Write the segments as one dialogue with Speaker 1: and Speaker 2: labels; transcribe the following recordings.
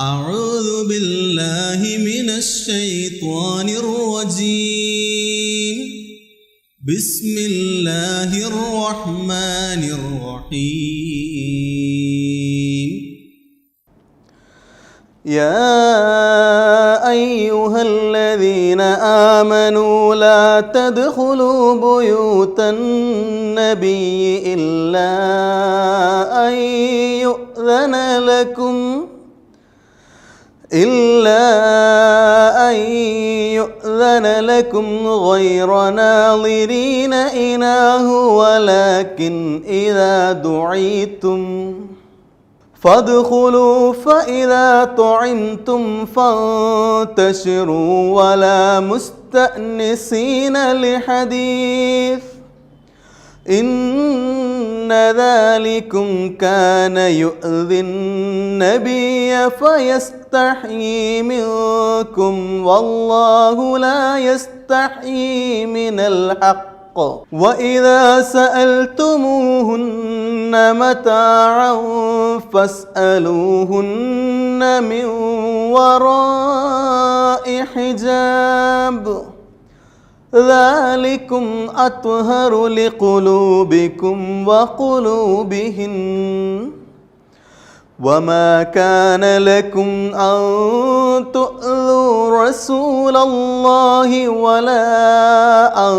Speaker 1: أعوذ بالله من الشيطان الرجيم. بسم الله الرحمن الرحيم.
Speaker 2: يا أيها الذين آمنوا لا تدخلوا بيوت النبي إلا أن يؤذن لكم إلا أن يؤذن لكم غير ناظرين إناه ولكن إذا دعيتم فادخلوا فإذا طعمتم فانتشروا ولا مستأنسين لحديث. إن ذلكم كان يؤذي النبي فيستحيي منكم والله لا يستحيي من الحق. وإذا سألتموهن متاعا فاسألوهن من وراء حجاب. ذلكم أطهر لقلوبكم وقلوبهن وما كان لكم أن تؤذوا رسول الله ولا أن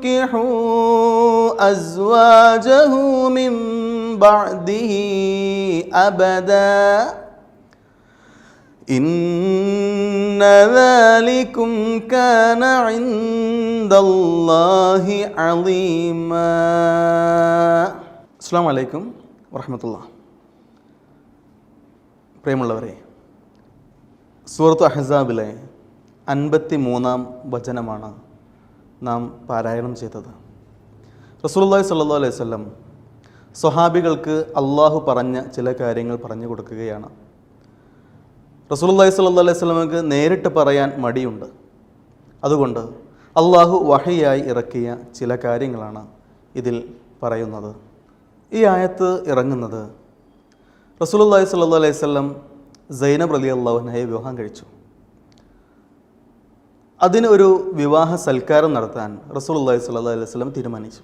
Speaker 2: تنكحوا أزواجه من بعده أبداً إن ذلكم كان عند الله عظيما അസ്സാം വലൈക്കും വറഹമത്തുള്ള പ്രിയമുള്ളവരെ സൂറത്ത് അഹ്സാബിലെ അൻപത്തി മൂന്നാം വചനമാണ് നാം പാരായണം ചെയ്തത് റസൂലുള്ളാഹി സ്വല്ലല്ലാഹു അലൈഹി വസല്ലം സ്വഹാബികൾക്ക് അള്ളാഹു പറഞ്ഞ ചില കാര്യങ്ങൾ പറഞ്ഞു കൊടുക്കുകയാണ് റസൂലുള്ളാഹി സ്വല്ലല്ലാഹു അലൈഹി വസല്ലമക്ക് നേരിട്ട് പറയാൻ മടിയുണ്ട്. അതുകൊണ്ട് അള്ളാഹു വഹയായി ഇറക്കിയ ചില കാര്യങ്ങളാണ് ഇതിൽ പറയുന്നത്. ഈ ആയത്ത് ഇറങ്ങുന്നത് റസൂലുള്ളാഹി സ്വല്ലല്ലാഹു അലൈഹി വസല്ലം സൈനബ് അലി അള്ളാഹുനായി വിവാഹം കഴിച്ചു. അതിന് ഒരു വിവാഹ സൽക്കാരം നടത്താൻ റസൂലുള്ളാഹി സ്വല്ലല്ലാഹു അലൈഹി വസല്ലം തീരുമാനിച്ചു.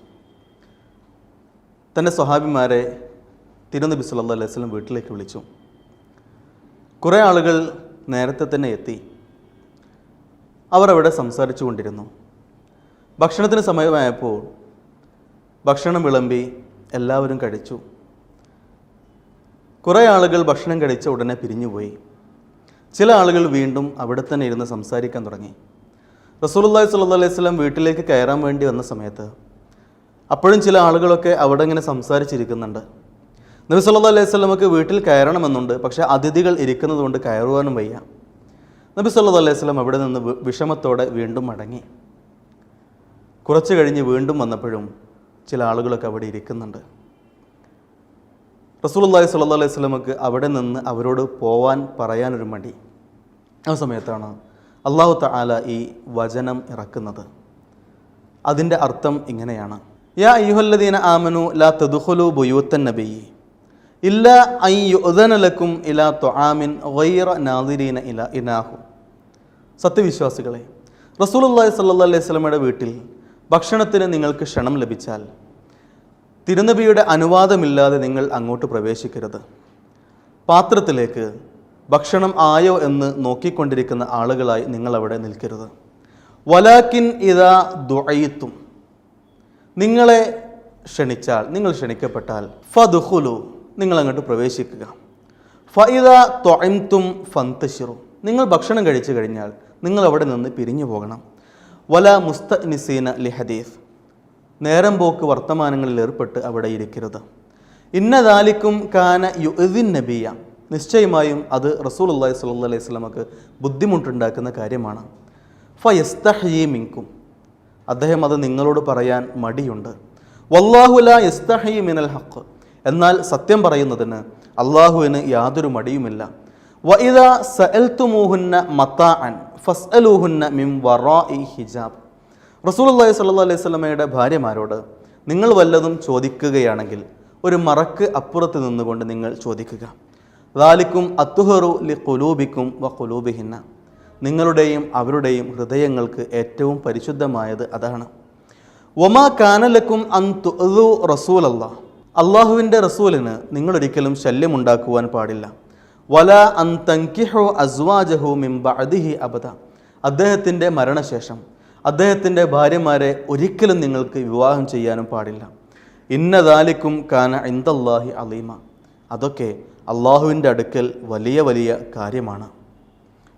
Speaker 2: തന്റെ സ്വഹാബിമാരെ തിരുനബി സല്ലല്ലാഹു അലൈഹി വസല്ലം വീട്ടിലേക്ക് വിളിച്ചു. കുറേ ആളുകൾ നേരത്തെ തന്നെ എത്തി. അവർ അവിടെ സംസാരിച്ചു കൊണ്ടിരുന്നു. ഭക്ഷണത്തിന് സമയമായപ്പോൾ ഭക്ഷണം വിളമ്പി എല്ലാവരും കഴിച്ചു. കുറേ ആളുകൾ ഭക്ഷണം കഴിച്ച ഉടനെ പിരിഞ്ഞുപോയി. ചില ആളുകൾ വീണ്ടും അവിടെ തന്നെ ഇരുന്ന് സംസാരിക്കാൻ തുടങ്ങി. റസൂലുള്ളാഹി സ്വല്ലല്ലാഹു അലൈഹി വസല്ലം വീട്ടിലേക്ക് കയറാൻ വേണ്ടി വന്ന സമയത്ത് അപ്പോഴും ചില ആളുകളൊക്കെ അവിടെ ഇങ്ങനെ സംസാരിച്ചിരിക്കുന്നുണ്ട്. നബി സല്ലാ അലൈഹി വസല്ലമക്ക് വീട്ടിൽ കയറണമെന്നുണ്ട് പക്ഷേ അതിഥികൾ ഇരിക്കുന്നത് കൊണ്ട് കയറുവാനും വയ്യ. നബി സല്ലാ അലൈഹി സ്വലം അവിടെ നിന്ന് വിഷമത്തോടെ വീണ്ടും മടങ്ങി. കുറച്ച് കഴിഞ്ഞ് വീണ്ടും വന്നപ്പോഴും ചില ആളുകളൊക്കെ അവിടെ ഇരിക്കുന്നുണ്ട്. റസൂലുള്ളാഹി സല്ല അലൈഹി വസല്ലമക്ക് അവിടെ നിന്ന് അവരോട് പോവാൻ പറയാനൊരു മടി. ആ സമയത്താണ് അള്ളാഹു തആല ഈ വചനം ഇറക്കുന്നത്. അതിന്റെ അർത്ഥം ഇങ്ങനെയാണ്. യാ അയ്യുഹല്ലദീന ആമനു ലാ തദ്ഖുലു ബുയൂത്തൻ നബിയ്യി ഇല്ല അൻ യുഅ്ദന ലക്കും ഇലാ തുആമിൻ ഗൈറ നാദിരീന ഇല ഇനാഹു. സത്യവിശ്വാസികളെ റസൂലുള്ളാഹി സ്വല്ലല്ലാഹു അലൈഹി വസല്ലമയുടെ വീട്ടിൽ ഭക്ഷണത്തിന് നിങ്ങൾക്ക് ക്ഷണം ലഭിച്ചാൽ തിരുനബിയുടെ അനുവാദമില്ലാതെ നിങ്ങൾ അങ്ങോട്ട് പ്രവേശിക്കരുത്. പാത്രത്തിലേക്ക് ഭക്ഷണം ആയോ എന്ന് നോക്കിക്കൊണ്ടിരിക്കുന്ന ആളുകളായി നിങ്ങൾ അവിടെ നിൽക്കരുത്. വലാക്കിൻ ഇതാ ദുഴയിത്തും നിങ്ങളെ ക്ഷണിച്ചാൽ നിങ്ങൾ ക്ഷണിക്കപ്പെട്ടാൽ ഫദുഹുലു നിങ്ങൾ അങ്ങോട്ട് പ്രവേശിക്കുക. ഫൈദ തൊഴംതും ഫന്തശിറു നിങ്ങൾ ഭക്ഷണം കഴിച്ചു കഴിഞ്ഞാൽ നിങ്ങൾ അവിടെ നിന്ന് പിരിഞ്ഞു പോകണം. വല മുസ്ത നിസീന ലിഹദീഫ് നേരം പോക്ക് വർത്തമാനങ്ങളിൽ ഏർപ്പെട്ട് അവിടെ ഇരിക്കരുത്. ഇന്നദാലിക്കും കാന യുഇദിൻ നബിയ. നിശ്ചയമായും അത് റസൂൽ അള്ളാഹി സ്വല്ലല്ലാഹു അലൈഹി സ്വലമക്ക് ബുദ്ധിമുട്ടുണ്ടാക്കുന്ന കാര്യമാണ്. ഫയസ്തഹീ മിങ്കും അദ്ദേഹം അത് നിങ്ങളോട് പറയാൻ മടിയുണ്ട്. വല്ലാഹുല യസ്തഹീ മിനൽ ഹക്ക് എന്നാൽ സത്യം പറയുന്നതിന് അള്ളാഹുവിന് യാതൊരു മടിയുമില്ല. വഇദ സഅൽതുമൂഹുന്ന മത്താഅൻ ഫസ്അലൂഹുന്ന മിൻ വറാഇ ഹിജാബ്. റസൂലുള്ളാഹി സ്വല്ലല്ലാഹു അലൈഹി സ്വലമയുടെ ഭാര്യമാരോട് നിങ്ങൾ വല്ലതും ചോദിക്കുകയാണെങ്കിൽ ഒരു മറക്ക് അപ്പുറത്ത് നിന്നുകൊണ്ട് നിങ്ങൾ ചോദിക്കുക. ലാലിക്കും അത്തുഹറു ലി കുലൂബിക്കും വ കുലൂബിഹിന്ന നിങ്ങളുടെയും അവരുടെയും ഹൃദയങ്ങൾക്ക് ഏറ്റവും പരിശുദ്ധമായത് അതാണ്. ഒമാ കാനലക്കും അൻ തുഅു റസൂലല്ല അള്ളാഹുവിന്റെ റസൂലിന് നിങ്ങളൊരിക്കലും ശല്യമുണ്ടാക്കുവാൻ പാടില്ല. വല അൻ അസ്വാജഹു മിംബ ബഅദിഹി അബദ. അദ്ദേഹത്തിന്റെ മരണശേഷം അദ്ദേഹത്തിന്റെ ഭാര്യമാരെ ഒരിക്കലും നിങ്ങൾക്ക് വിവാഹം ചെയ്യാനും പാടില്ല. ഇന്നതാലിക്കും കാന ഇന്ദല്ലാഹി അലീമ. അതൊക്കെ അള്ളാഹുവിന്റെ അടുക്കൽ വലിയ വലിയ കാര്യമാണ്.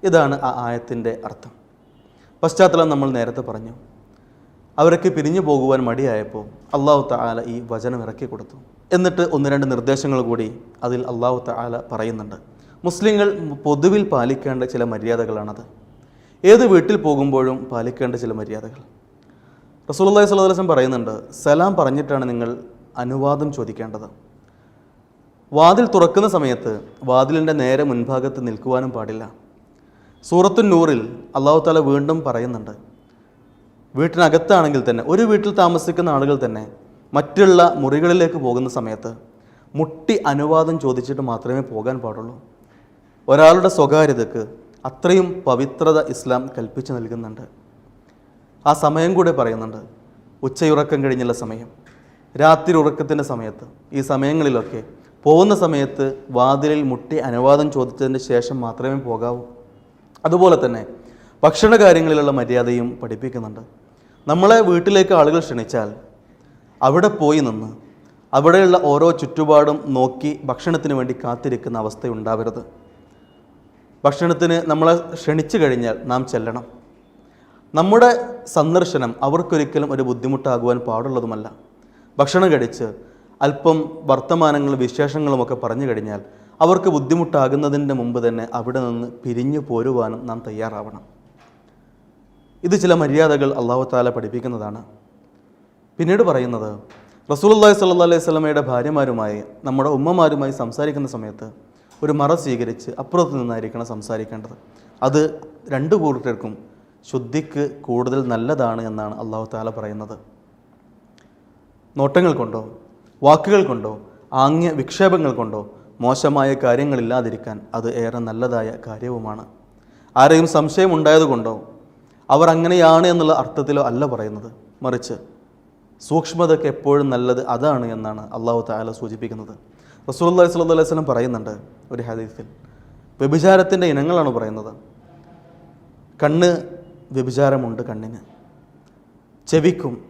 Speaker 2: ഇതാണ് ആ ആയത്തിന്റെ അർത്ഥം. പശ്ചാത്തലം നമ്മൾ നേരത്തെ പറഞ്ഞു. അവരൊക്കെ പിരിഞ്ഞു പോകുവാൻ മടിയായപ്പോൾ അള്ളാഹു താല ഈ വചനം ഇറക്കി കൊടുത്തു. എന്നിട്ട് ഒന്ന് രണ്ട് നിർദ്ദേശങ്ങൾ കൂടി അതിൽ അള്ളാഹു താല പറയുന്നുണ്ട്. മുസ്ലിങ്ങൾ പൊതുവിൽ പാലിക്കേണ്ട ചില മര്യാദകളാണത്. ഏത് വീട്ടിൽ പോകുമ്പോഴും പാലിക്കേണ്ട ചില മര്യാദകൾ. അലൈഹി വസല്ലം പറയുന്നുണ്ട് സലാം പറഞ്ഞിട്ടാണ് നിങ്ങൾ അനുവാദം ചോദിക്കേണ്ടത്. വാതിൽ തുറക്കുന്ന സമയത്ത് വാതിലിന്റെ നേരെ മുൻഭാഗത്ത് നിൽക്കുവാനും പാടില്ല. സൂറത്തു നൂറിൽ അള്ളാഹു താല വീണ്ടും പറയുന്നുണ്ട് വീട്ടിനകത്താണെങ്കിൽ തന്നെ ഒരു വീട്ടിൽ താമസിക്കുന്ന ആളുകൾ തന്നെ മറ്റുള്ള മുറികളിലേക്ക് പോകുന്ന സമയത്ത് മുട്ടി അനുവാദം ചോദിച്ചിട്ട് മാത്രമേ പോകാൻ പാടുള്ളൂ. ഒരാളുടെ സ്വകാര്യതക്ക് അത്രയും പവിത്രത ഇസ്ലാം കൽപ്പിച്ചു നൽകുന്നുണ്ട്. ആ സമയം കൂടെ പറയുന്നുണ്ട് ഉച്ചയുറക്കം കഴിഞ്ഞുള്ള സമയം. രാത്രി ഉറക്കത്തിന്റെ സമയത്ത് ഈ സമയങ്ങളിലൊക്കെ പോകുന്ന സമയത്ത് വാതിലിൽ മുട്ടി അനുവാദം ചോദിച്ചതിന് ശേഷം മാത്രമേ പോകാവൂ. അതുപോലെ തന്നെ ഭക്ഷണ കാര്യങ്ങളിലുള്ള മര്യാദയും പഠിപ്പിക്കുന്നുണ്ട്. നമ്മളെ വീട്ടിലേക്ക് ആളുകൾ ക്ഷണിച്ചാൽ അവിടെ പോയി നിന്ന് അവിടെയുള്ള ഓരോ ചുറ്റുപാടും നോക്കി ഭക്ഷണത്തിന് വേണ്ടി കാത്തിരിക്കുന്ന അവസ്ഥ ഉണ്ടാവരുത്. ഭക്ഷണത്തിന് നമ്മളെ ക്ഷണിച്ചു കഴിഞ്ഞാൽ നാം ചെല്ലണം. നമ്മുടെ സന്ദർശനം അവർക്കൊരിക്കലും ഒരു ബുദ്ധിമുട്ടാകുവാൻ പാടുള്ളതുമല്ല. ഭക്ഷണം കഴിച്ച് അല്പം വർത്തമാനങ്ങളും വിശേഷങ്ങളുമൊക്കെ പറഞ്ഞു കഴിഞ്ഞാൽ അവർക്ക് ബുദ്ധിമുട്ടാകുന്നതിന്റെ മുമ്പ് തന്നെ അവിടെ നിന്ന് പിരിഞ്ഞു പോരുവാനും നാം തയ്യാറാവണം. ഇത് ചില മര്യാദകൾ അള്ളാഹു താല പഠിപ്പിക്കുന്നതാണ്. പിന്നീട് പറയുന്നത് റസൂലുള്ളാഹി സ്വല്ലല്ലാഹി അലൈഹി സ്വലമയുടെ ഭാര്യമാരുമായി നമ്മുടെ ഉമ്മമാരുമായി സംസാരിക്കുന്ന സമയത്ത് ഒരു മറ സ്വീകരിച്ച് അപ്പുറത്ത് നിന്നായിരിക്കണം സംസാരിക്കേണ്ടത്. അത് രണ്ടു കൂട്ടർക്കും ശുദ്ധിക്ക് കൂടുതൽ നല്ലതാണ് എന്നാണ് അള്ളാഹു താല പറയുന്നത്. നോട്ടങ്ങൾ കൊണ്ടോ വാക്കുകൾ കൊണ്ടോ ആംഗ്യ വിക്ഷേപങ്ങൾ കൊണ്ടോ മോശമായ കാര്യങ്ങളില്ലാതിരിക്കാൻ അത് ഏറെ നല്ലതായ കാര്യവുമാണ്. ആരെയും സംശയം ഉണ്ടായതുകൊണ്ടോ അവർ അങ്ങനെയാണ് എന്നുള്ള അർത്ഥത്തിലോ അല്ല പറയുന്നത്. മറിച്ച് സൂക്ഷ്മതയ്ക്ക് എപ്പോഴും നല്ലത് അതാണ് എന്നാണ് അള്ളാഹു താല സൂചിപ്പിക്കുന്നത്. റസൂലുള്ളാഹി സ്വല്ലു അലൈഹി വസല്ലം പറയുന്നുണ്ട് ഒരു ഹദീഫിൽ വ്യഭിചാരത്തിന്റെ ഇനങ്ങളാണ് പറയുന്നത്. കണ്ണ് വ്യഭിചാരമുണ്ട് കണ്ണിന്. ചെവിക്കും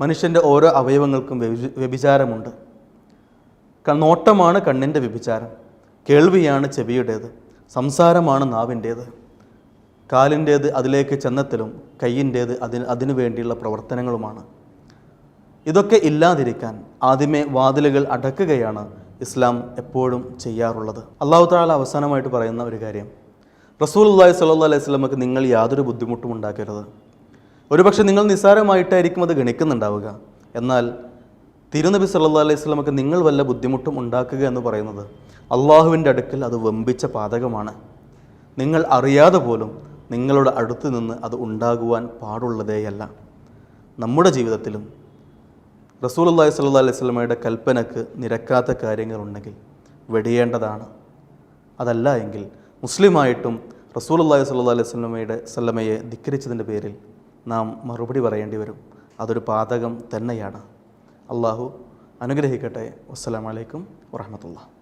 Speaker 2: മനുഷ്യന്റെ ഓരോ അവയവങ്ങൾക്കും വ്യഭി- വ്യഭിചാരമുണ്ട്. നോട്ടമാണ് കണ്ണിന്റെ വ്യഭിചാരം. കേൾവിയാണ് ചെവിയുടേത്. സംസാരമാണ് നാവിന്റേത് കാലിന്റേത് അതിലേക്ക് ചെന്നെത്തലും കയ്യിന്റേത് അതിന് അതിനു വേണ്ടിയുള്ള പ്രവർത്തനങ്ങളുമാണ്. ഇതൊക്കെ ഇല്ലാതിരിക്കാൻ ആദ്യമേ വാതിലുകൾ അടക്കുകയാണ് ഇസ്ലാം എപ്പോഴും ചെയ്യാറുള്ളത്. അള്ളാഹു താല അവസാനമായിട്ട് പറയുന്ന ഒരു കാര്യം റസൂൽ അള്ളാഹി സല്ലാ അലൈഹി സ്വലമക്ക് നിങ്ങൾ യാതൊരു ബുദ്ധിമുട്ടും ഉണ്ടാക്കരുത്. ഒരുപക്ഷെ നിങ്ങൾ നിസ്സാരമായിട്ടായിരിക്കും അത് ഗണിക്കുന്നുണ്ടാവുക. എന്നാൽ തിരുനബി സല്ലാ അലൈഹി സ്വലമക്ക് നിങ്ങൾ വല്ല ബുദ്ധിമുട്ടും ഉണ്ടാക്കുക എന്ന് പറയുന്നത് അള്ളാഹുവിന്റെ അടുക്കൽ അത് വെമ്പിച്ച പാതകമാണ്. നിങ്ങൾ അറിയാതെ പോലും നിങ്ങളുടെ അടുത്ത് നിന്ന് അത് ഉണ്ടാകുവാൻ പാടുള്ളതേയല്ല. നമ്മുടെ ജീവിതത്തിലും റസൂൽ അള്ളാഹി സ്വല്ലു അലൈഹി സ്വലമയുടെ കൽപ്പനക്ക് നിരക്കാത്ത കാര്യങ്ങളുണ്ടെങ്കിൽ വെടിയേണ്ടതാണ്. അതല്ല എങ്കിൽ മുസ്ലിമായിട്ടും റസൂൽ അള്ളാഹി സ്വല്ലു അലൈഹി സ്വലമയുടെ സല്ലമയെ ധിക്കരിച്ചതിന്റെ പേരിൽ നാം മറുപടി പറയേണ്ടി വരും. അതൊരു പാതകം തന്നെയാണ്. അള്ളാഹു അനുഗ്രഹിക്കട്ടെ. വസ്സലാമലൈക്കും വറഹമത്തുള്ള